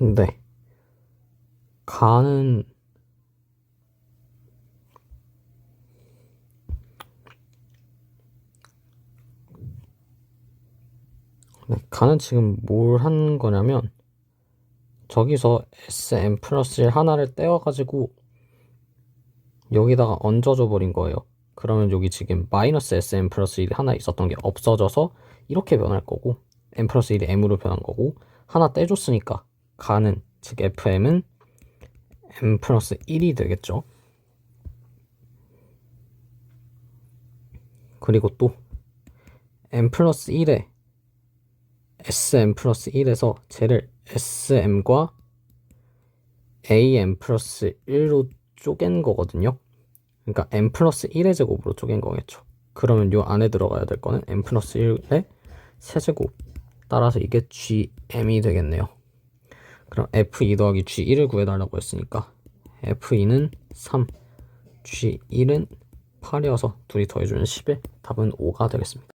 네. 가는 네, 가는 지금 뭘 한 거냐면 저기서 SM 플러스 1 하나를 떼어가지고 여기다가 얹어줘 버린 거예요. 그러면 여기 지금 마이너스 SM 플러스 1이 하나 있었던 게 없어져서 이렇게 변할 거고 M 플러스 1이 M으로 변한 거고 하나 떼줬으니까 가는 즉 FM은 M 플러스 1이 되겠죠. 그리고 또 M 플러스 1에 SM 플러스 1에서 쟤를 SM과 AM 플러스 1로 쪼갠 거거든요. 그러니까 M 플러스 1의 제곱으로 쪼갠 거겠죠. 그러면 요 안에 들어가야 될 거는 M 플러스 1의 세제곱. 따라서 이게 GM이 되겠네요. 그럼 F2 더하기 G1을 구해달라고 했으니까 F2는 3, G1은 8이어서 둘이 더해주면 11. 답은 5가 되겠습니다.